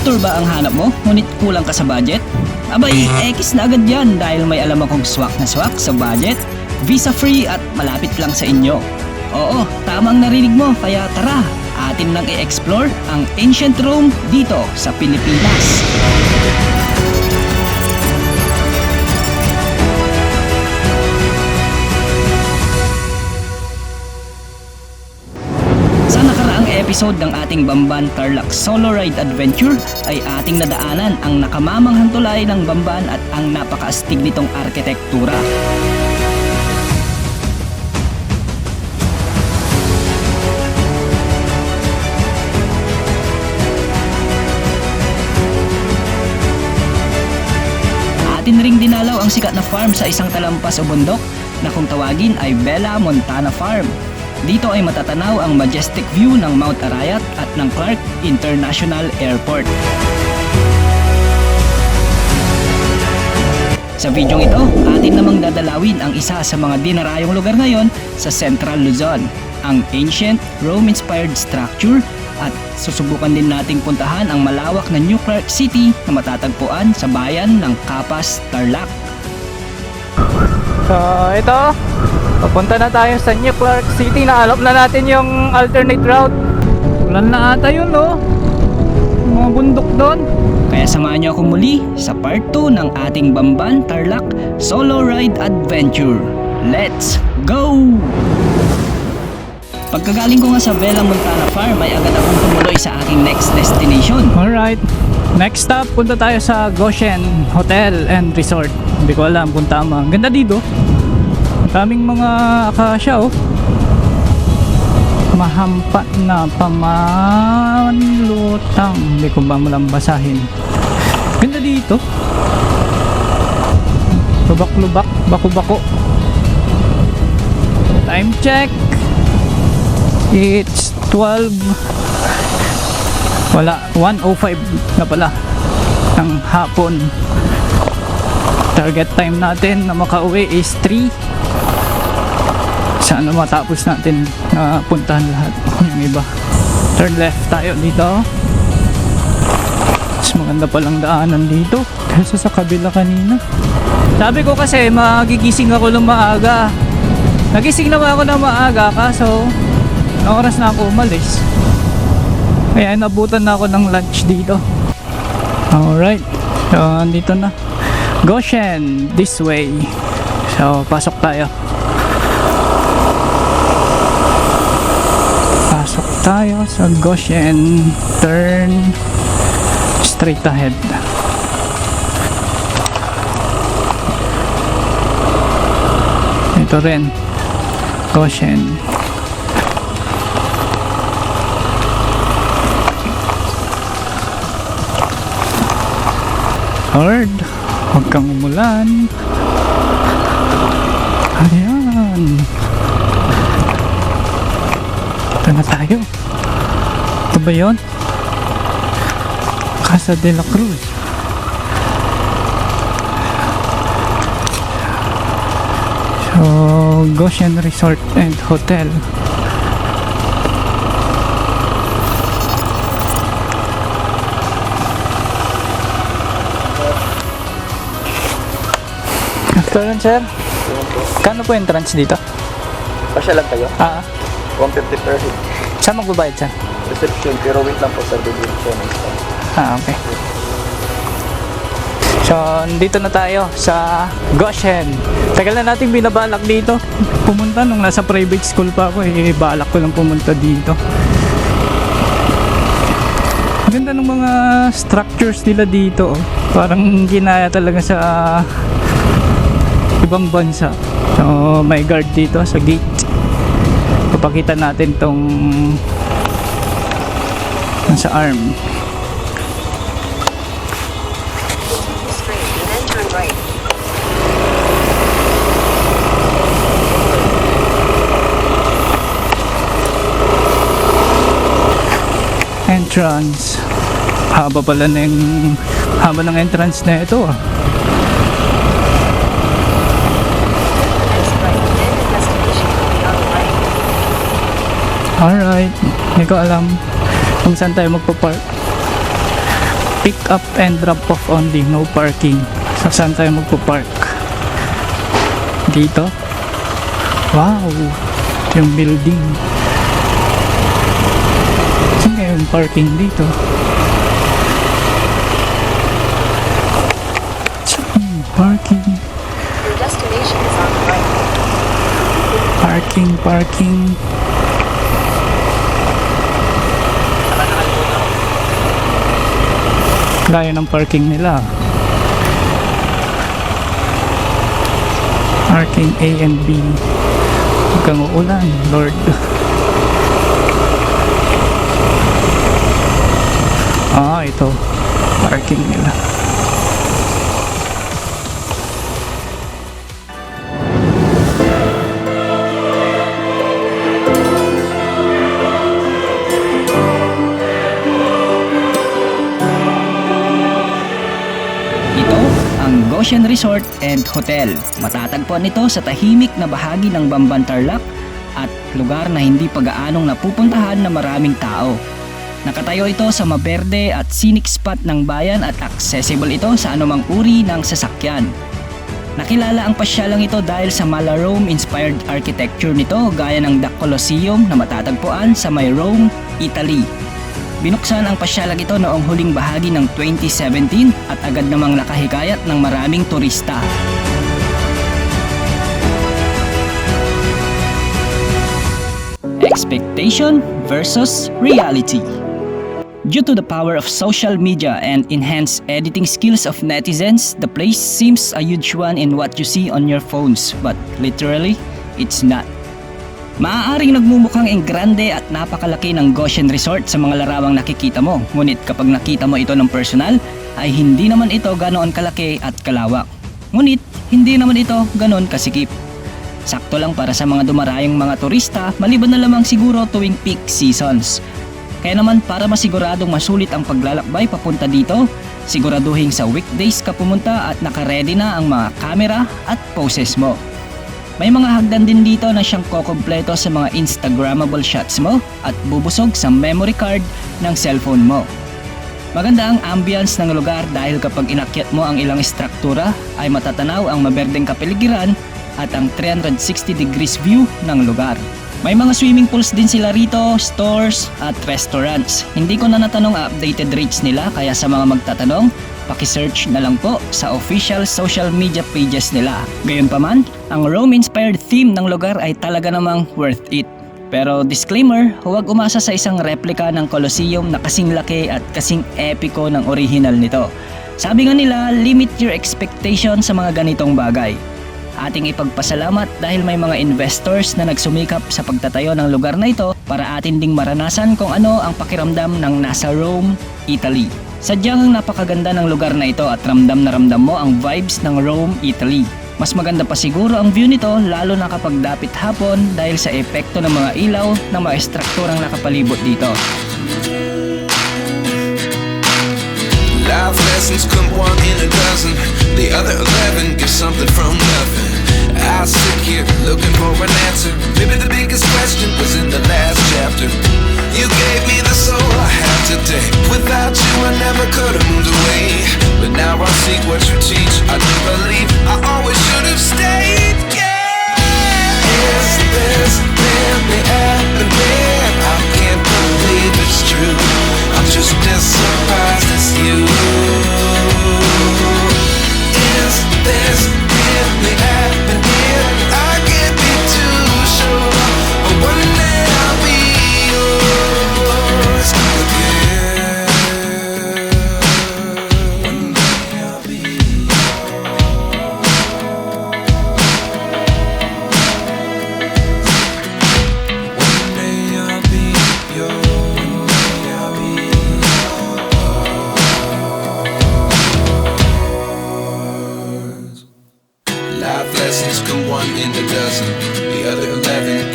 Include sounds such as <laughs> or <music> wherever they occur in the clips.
architecture ba ang hanap mo? Ngunit kulang ka sa budget? Abay, X na agad yan dahil may alam akong swak na swak sa budget, visa free at malapit lang sa inyo. Oo, tamang narinig mo kaya tara, atin nang i-explore ang ancient Rome dito sa Pilipinas. Episode ng ating Bamban Tarlac Solo Ride Adventure ay ating nadaanan ang nakamamanghang tulay ng Bamban at ang napakaastig nitong arkitektura. Atin ring dinalaw ang sikat na farm sa isang talampas o bundok na kung tawagin ay Bella Montana Farm. Dito ay matatanaw ang majestic view ng Mount Arayat at ng Clark International Airport. Sa videong ito, atin namang dadalawin ang isa sa mga dinarayong lugar ngayon sa Central Luzon, ang ancient Rome-inspired structure at susubukan din nating puntahan ang malawak na New Clark City na matatagpuan sa bayan ng Capas, Tarlac. So, ito. Papunta na tayo sa New Clark City. Naalap na natin yung alternate route. Ulan na ata yun, no? Yung Mga bundok doon. Kaya samahan niyo ako muli sa part 2 ng ating Bamban Tarlac Solo Ride Adventure. Let's go! Pagkagaling ko nga sa Bella Montana Farm ay agad akong tumuloy sa aking next destination. Alright. Next stop, punta tayo sa Goshen Hotel and Resort. Hindi ko alam kung tama. Ang ganda dito. Daming mga akasya, oh. Mahampa na pamanlutang. Hindi ko ba malang basahin. Ganda dito. Lubak-lubak, bako-bako. Time check. It's 12 wala 105 na pala ng hapon target time natin na makauwi is 3 sana matapos natin na puntahan lahat yung iba turn left tayo dito mas maganda palang daanan dito kaysa sa kabila kanina sabi ko kasi magigising ako ng maaga nagising naman ako ng maaga kaso oras na ako umalis kaya nabutan na ako ng lunch dito. Alright. So, andito na. Goshen, this way. So, pasok tayo. Pasok tayo sa Goshen. Turn straight ahead. Ito rin. Goshen. Lord, huwag kang umulan. Ayan. Ito na tayo. Ito ba yun? Casa de la Cruz. So, Goshen Resort and Hotel. Afternoon, sir. Kano po entrance dito? Pasya lang kayo. Ah, 150 per head. saan magbabayad, sir? Reception, pero wait lang po sir, bibigyan siya ng. Ah, okay. So, dito na tayo sa Goshen. Tagal na natin binabalak dito. Pumunta nung nasa private school pa ako, eh, balak ko lang pumunta dito. Ganda ng mga structures nila dito. oh. Parang ginaya talaga sa ibang bansa. So, may guard dito sa gate. Papakita natin tong nasa arm. entrance haba pala yung haba ng entrance na ito ah Next right, then the destination will be on the right. Alright hindi ko alam kung saan tayo magpa-park Pick up and drop off only, no parking. So saan tayo magpo-park? Dito? Wow! Yung building. Saan kaya yung parking dito? Saan yung parking? Your destination is on the right. Parking, parking. Layo ng parking nila. Parking A and B. Huwag kang uulan, Lord. <laughs> Ah, ito. Parking nila. Goshen Resort and Hotel. Matatagpuan ito sa tahimik na bahagi ng Bamban Tarlac at lugar na hindi pagaanong napupuntahan na maraming tao. Nakatayo ito sa maberde at scenic spot ng bayan at accessible ito sa anumang uri ng sasakyan. Nakilala ang pasyalang ito dahil sa Mala Rome-inspired architecture nito gaya ng The Colosseum na matatagpuan sa may Rome, Italy. Binuksan ang pasyalang ito noong huling bahagi ng 2017 at agad namang nakahikayat ng maraming turista. Expectation versus reality. Due to the power of social media and enhanced editing skills of netizens, the place seems a huge one in what you see on your phones, but literally, it's not. Maaaring nagmumukhang enggrande at napakalaki ng Goshen Resort sa mga larawang nakikita mo, ngunit kapag nakita mo ito ng personal, ay hindi naman ito ganoon kalaki at kalawak. Ngunit, hindi naman ito ganoon kasikip. Sakto lang para sa mga dumarayong mga turista, maliban na lamang siguro tuwing peak seasons. Kaya naman para masiguradong masulit ang paglalakbay papunta dito, siguraduhin sa weekdays ka pumunta at nakaredy na ang mga camera at poses mo. May mga hagdan din dito na siyang kokompleto sa mga Instagrammable shots mo at bubusog sa memory card ng cellphone mo. Maganda ang ambience ng lugar dahil kapag inakyat mo ang ilang struktura ay matatanaw ang maberdeng kapaligiran at ang 360 degrees view ng lugar. May mga swimming pools din sila rito, stores at restaurants. Hindi ko na natanong updated rates nila kaya sa mga magtatanong, pakisearch na lang po sa official social media pages nila. Gayunpaman, ang Rome-inspired theme ng lugar ay talaga namang worth it. Pero disclaimer, huwag umasa sa isang replika ng Colosseum na kasing laki at kasing epiko ng original nito. Sabi nga nila, limit your expectation sa mga ganitong bagay. Ating ipagpasalamat dahil may mga investors na nagsumikap sa pagtatayo ng lugar na ito para atin ding maranasan kung ano ang pakiramdam ng nasa Rome, Italy. Sadyang napakaganda ng lugar na ito at ramdam na ramdam mo ang vibes ng Rome, Italy. Mas maganda pa siguro ang view nito lalo na kapag dapit hapon dahil sa epekto ng mga ilaw ng mga estrukturang nakapalibot dito. Life lessons come one in a dozen. The other eleven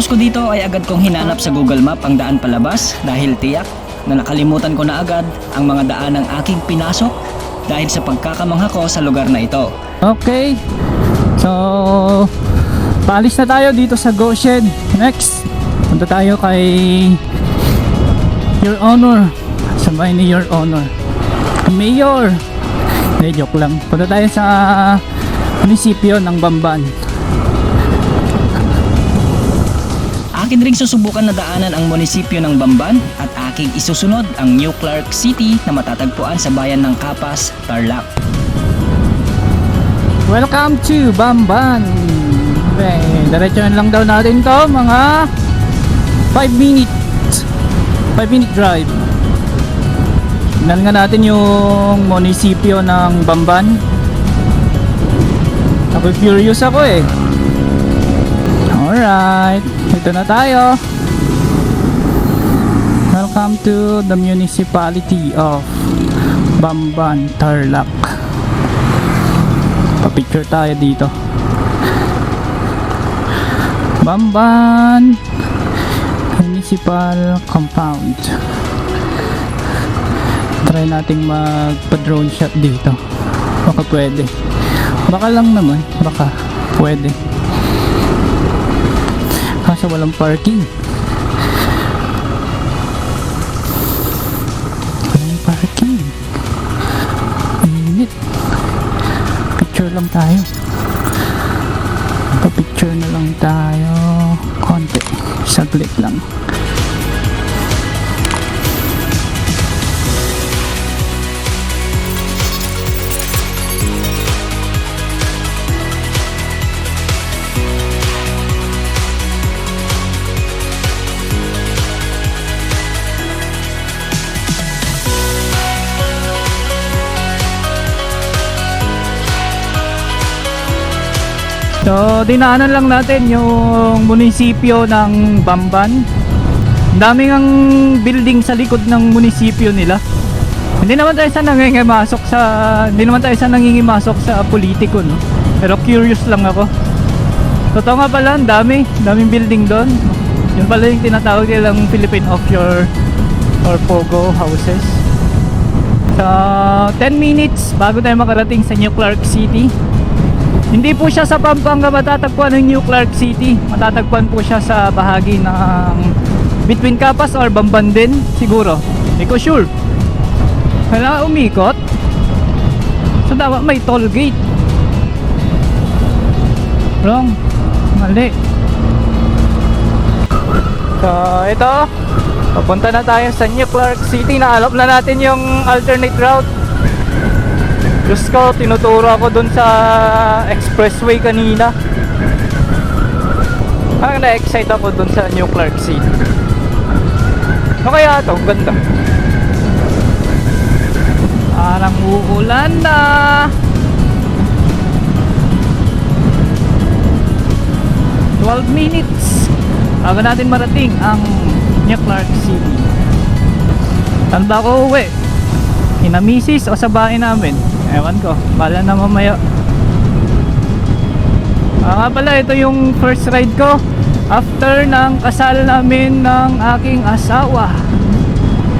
Pagkatapos ko dito ay agad kong hinanap sa Google Map ang daan palabas dahil tiyak na nakalimutan ko na agad ang mga daan ng aking pinasok dahil sa pagkakamangha ko sa lugar na ito. Okay. So, paalis na tayo dito sa Goshen. Next, punta tayo kay Your Honor. Sa bahay ni Your Honor. Mayor. Hindi, joke lang. Punta tayo sa munisipyo ng Bamban. Akin ring susubukan na daanan ang munisipyo ng Bamban at aking isusunod ang New Clark City na matatagpuan sa bayan ng Kapas, Tarlac. Welcome to Bamban. Okay, diretsuhan lang daw natin to mga 5 minutes 5 minute drive. Tingnan nga natin yung munisipyo ng Bamban. Ako curious ako eh. Alright, ito na tayo. Welcome to the municipality of Bamban, Tarlac. Pa-picture tayo dito. Bamban Municipal Compound. Try nating magpa-drone shot dito. Baka pwede. Baka lang naman. Baka pwede. Kaso walang parking. Walang parking. Init. Picture lang tayo. Pa-picture na lang tayo. Konti. Saglit lang So, dinaanan lang natin yung munisipyo ng Bamban. Daming ang building sa likod ng munisipyo nila. Hindi naman tayo sa nangingimasok sa hindi naman tayo sa nangingimasok sa politiko, no. Pero curious lang ako. Totoo nga pala, ang dami, daming building doon. Yun pala yung tinatawag nilang Philippine Offshore or Pogo houses. So, 10 minutes bago tayo makarating sa New Clark City. Hindi po siya sa Pampanga matatagpuan ng New Clark City. Matatagpuan po siya sa bahagi ng between Capas or Bamban din siguro. Hindi ko sure. Kailangan umikot. So dapat may toll gate. Wrong. Mali. So ito. Papunta na tayo sa New Clark City. Naalap na natin yung alternate route. Diyos ko, tinuturo ako dun sa expressway kanina. Parang na-excite ako dun sa New Clark City. Ano kaya ito? Ang Ganda. Parang uulan na. Twelve minutes bago natin marating ang New Clark City. Saan ba ako uwi? Ina misis o sa namin? Ewan ko, bala na mamaya. Ah, pala, ito yung first ride ko after ng kasal namin ng aking asawa.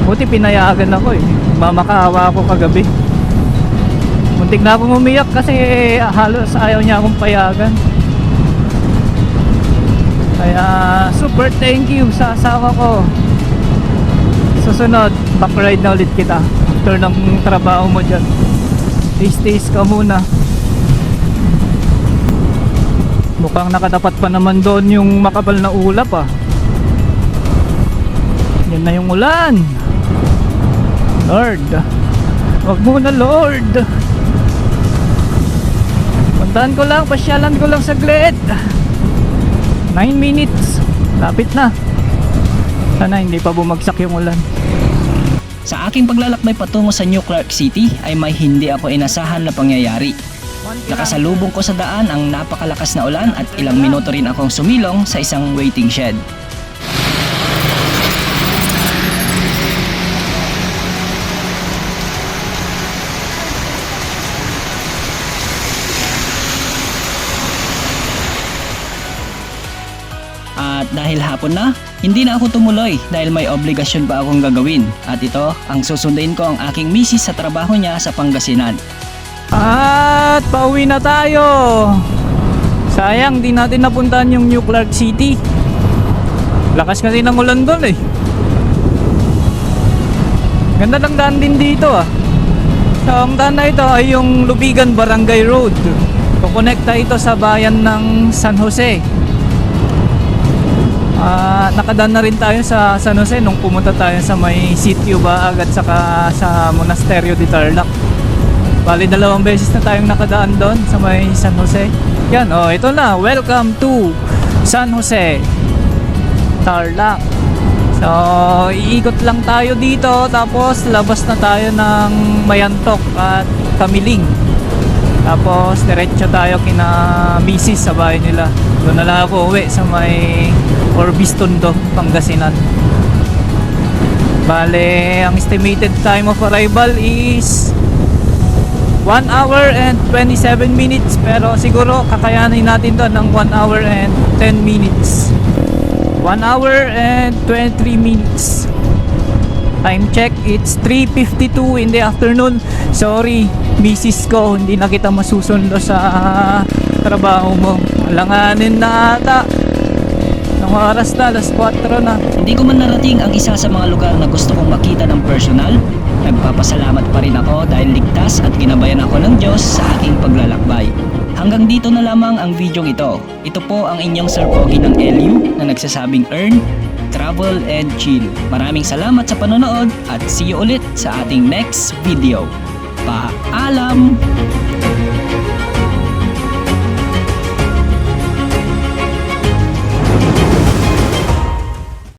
Buti pinayagan ako eh. Mamakaawa ako kagabi. Muntik na akong umiyak kasi halos ayaw niya akong payagan. Kaya super thank you sa asawa ko. Susunod, back ride na ulit kita after ng trabaho mo dyan. Taste-taste ka muna. Mukhang nakatapat pa naman doon yung makapal na ulap ah. Yan na yung ulan. Lord. Wag mo na Lord. Puntahan ko lang, pasyalan ko lang saglit. 9 minutes. Lapit na. Sana hindi pa bumagsak yung ulan. Sa aking paglalakbay patungo sa New Clark City ay may hindi ako inasahan na pangyayari. Nakasalubong ko sa daan ang napakalakas na ulan at ilang minuto rin akong sumilong sa isang waiting shed. Dahil hapon na, hindi na ako tumuloy dahil may obligasyon pa akong gagawin. At ito, ang susunduin ko ang aking misis sa trabaho niya sa Pangasinan. At pauwi na tayo. Sayang, di natin napuntahan yung New Clark City. Lakas kasi ng ulan doon eh. Ganda ng daan din dito ah. So, ang daan na ito ay yung Lubigan Barangay Road. Kukonekta ito sa bayan ng San Jose. Ah, nakadaan na rin tayo sa San Jose nung pumunta tayo sa may sitio ba agad saka sa Monasterio de Tarlac. Bali dalawang beses na tayong nakadaan doon sa may San Jose. Yan, oh, ito na. Welcome to San Jose. Tarlac. So, iikot lang tayo dito tapos labas na tayo ng Mayantok at Kamiling. Tapos diretso tayo kina Misis sa bahay nila. Doon na lang ako uwi sa may Orbis Tondo, Pangasinan. Bale, ang estimated time of arrival is 1 hour and 27 minutes. Pero siguro kakayanin natin to ng 1 hour and 10 minutes. 1 hour and 23 minutes. Time check it's 3.52 in the afternoon. Sorry misis ko hindi na kita masusundo sa trabaho mo alanganin na ata ng oras na alas 4 na Hindi ko man narating ang isa sa mga lugar na gusto kong makita ng personal. Nagpapasalamat pa rin ako dahil ligtas at ginabayan ako ng Diyos sa aking paglalakbay. Hanggang dito na lamang ang video ito. Ito po ang inyong Sir Pogi ng LU na nagsasabing earn, travel, and chill. Maraming salamat sa panonood at see you ulit sa ating next video. Paalam!